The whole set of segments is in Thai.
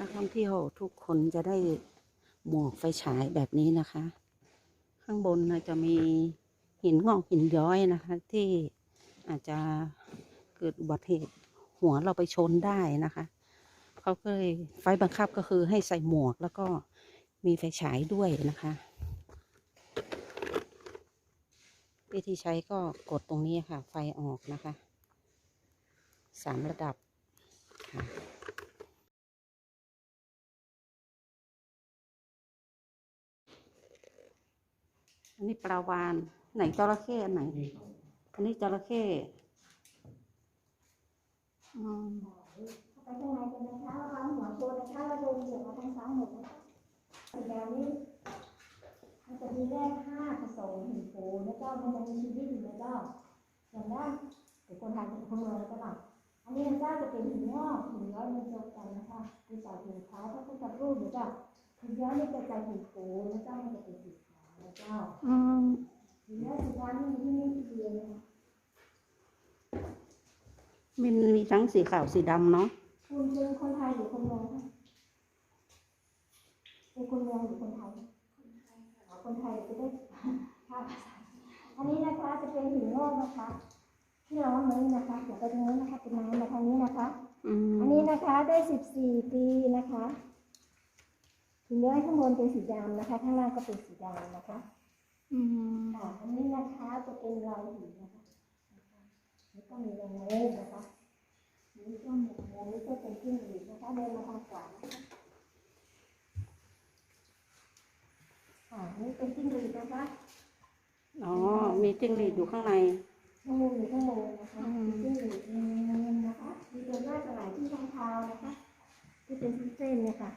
นักท่องเที่ยวทุกคนจะได้หมวกไฟฉายแบบนี้นะคะ ข้างบนนะจะมีหินงอกหินย้อยนะคะ ที่อาจจะเกิดอุบัติเหตุหัวเราไปชนได้นะคะเขาก็เลยไฟบังคับก็คือให้ใส่หมวกแล้วก็มีไฟฉายด้วยนะคะวิธีใช้ก็กดตรงนี้ค่ะ ไฟออกนะคะสามระดับ อันนี้ปลาวานไหนจระเข้อันไหน อันนี้จระเข้อืมไปข้างในกันนะคะระวังหัวโชว์นะคะเราโดนเหยียบมาทางซ้ายหมดนะคะสีแดงนี้มันจะมีแร่ธาตุผสมหินปูนแล้วก็มันจะมีชีวิตอยู่ในเจ้าอย่างด้นเดี๋ยวคนไทยจะคนเมืองแล้วก็แบบ อันนี้นะเจ้าจะเป็นหินงอกหินย้อยมันจบกันนะคะคือจากหินขาวพระพุทธรูปหรือเจ้าหินย้อยนี่จะใจหินปูนแล้วเจ้ามันจะเป็นสีขาวแล้วเจ้าอืมหินย้อยสีขาวนี่มีที่นี่ที่เดียวนะคะมันมีทั้งสีขาวสีดำเนาะคุณเป็นคนไทยหรือคนเมืองคะเป็นคนเมืองหรือคนไทยคนไทยจะได้ค่ะอันนี้นะคะจะเป็นหินงอกนะคะ ที่เราว่ามันนะคะเดี๋ยวไปตรงนี้นะคะเป็นน้ำมาทางนี้นะคะอืมอันนี้นะคะได้สิบสี่ปีนะคะหินย้อยข้างบนเป็นสีดำนะคะ ข้างล่างก็เป็นสีดำนะคะ อืมค่ะอันนี้นะคะจะเป็นลายหินนะคะแล้วก็มีแรงโน้มนะคะนี่ก็หมวกโมนี่ก็เป็นจิ้งหรีดนะคะเดินมาทางขวานะคะอ่านี่เป็นจิ้งหรีดนะคะ อ๋อ มีจิ้งหรีดอยู่ข้างใน ข้างบนอยู่ข้างบนนะคะอืมมีจิ้งหรีดมีเงินนะคะ มีตัวหน้าสลายที่ทางเท้านะคะที่เป็นเส้นๆเนี่ยค่ะ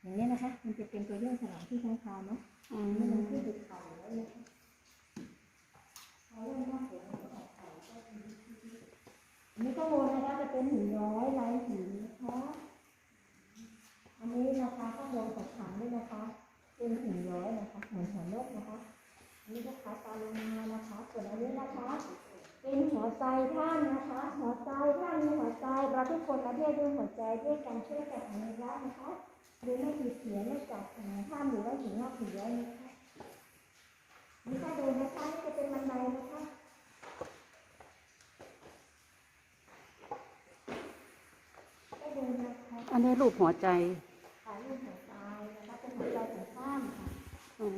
อย่างนี้ยนะคะ มันจะเป็นตัวย่อสลายที่ทางเท้าเนาะอือันนี้มันมที่ติดเข่าแล้วนะคะเขาเริ่มว่าเสียงมันออกเข่าก็เป็นอันนี้ข้างบนนะคะจะเป็นหินย้อยลายหินนะคะ อันนี้นะคะข้างบนกับถังด้วยนะคะ เป็นหินย้อยนะคะเหมือนหัวนกนะคะอั นนี้ก็ขาตาลงมานะคะ ส่วนอันนี้นะคะเป็นหัวใจท่านนะคะ หัวใจท่านมีหัวใจเราทุกคนประเทศด้วยหัวใจด้วยกันช่วยกันอนุรักษ์นะคะหรือไม่ติดเสียไม่จับแขนท่านหรือว่าหินงอกหินย้อยนะคะนี่ถ้าดูนะคะนี่จะเป็นบันไดนะคะก็ดูนะคะอันนี้รูปหัวใจถ่ายรูปหัวใจนะคะเป็นหัวใจของท่านค่ะ อ๋อ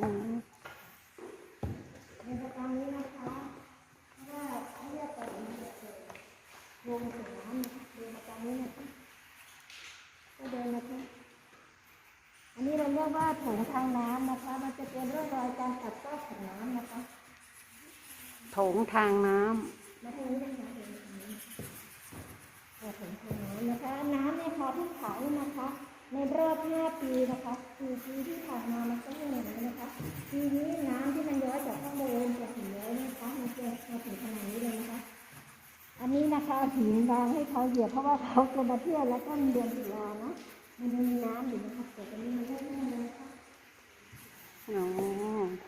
ในประการนี้นะคะว่าเขาเรียกไปลง ลงสนามนะคะเดินประการนี้นะคะก็เดินนะคะอันนี้เราเรียกว่าโถงทางน้ำนะคะ มันจะเป็นร่องรอยการกัดเซาะของน้ำนะคะโถงทางน้ำมาทางนี้นะคะเดินทางนี้ค่ะโถงทางน้ำนะคะ น้ำในคลองที่เขานะคะ ในรอบ 5 ปีนะคะคือปีที่ผ่านมามันก็ หินวางให้เขาเหยียบเพราะว่าเขาจะมาเที่ยวแล้วก็มีเดือนตุลานะมันยังมีน้ำอยู่นะคะแต่ตอนนี้มันไม่ได้เลยนะคะอ๋อ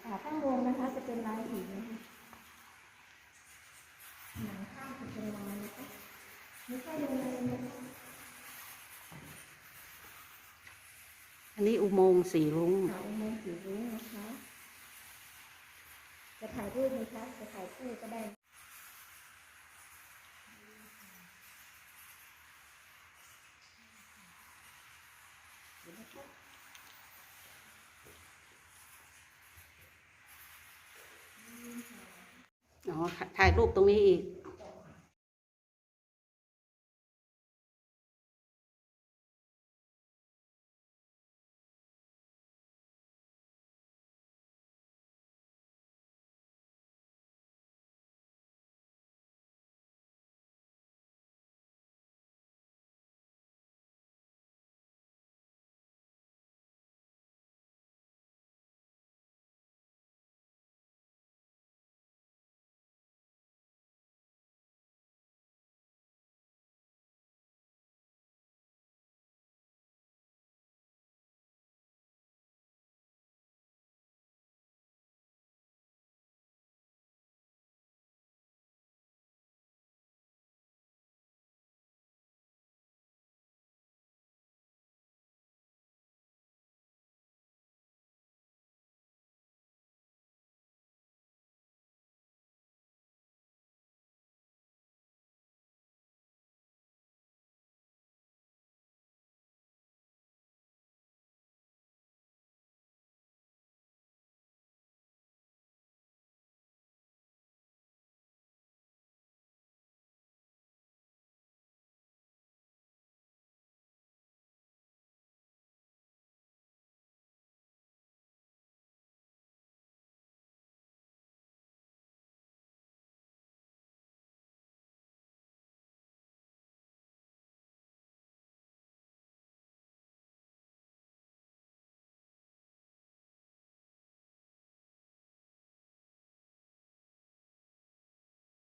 อ่าข้างบนนะคะจะเป็นลายหินนะคะหนังข้างจะเป็นลายนะคะไม่ใช่เลยนะคะอันนี้อุโมงค์สีรุ้งขาวมองสีรุ้งนะคะ จะถ่ายรูปไหมคะจะถ่ายคู่ก็ได้ ถ่ายรูปตรงนี้อีก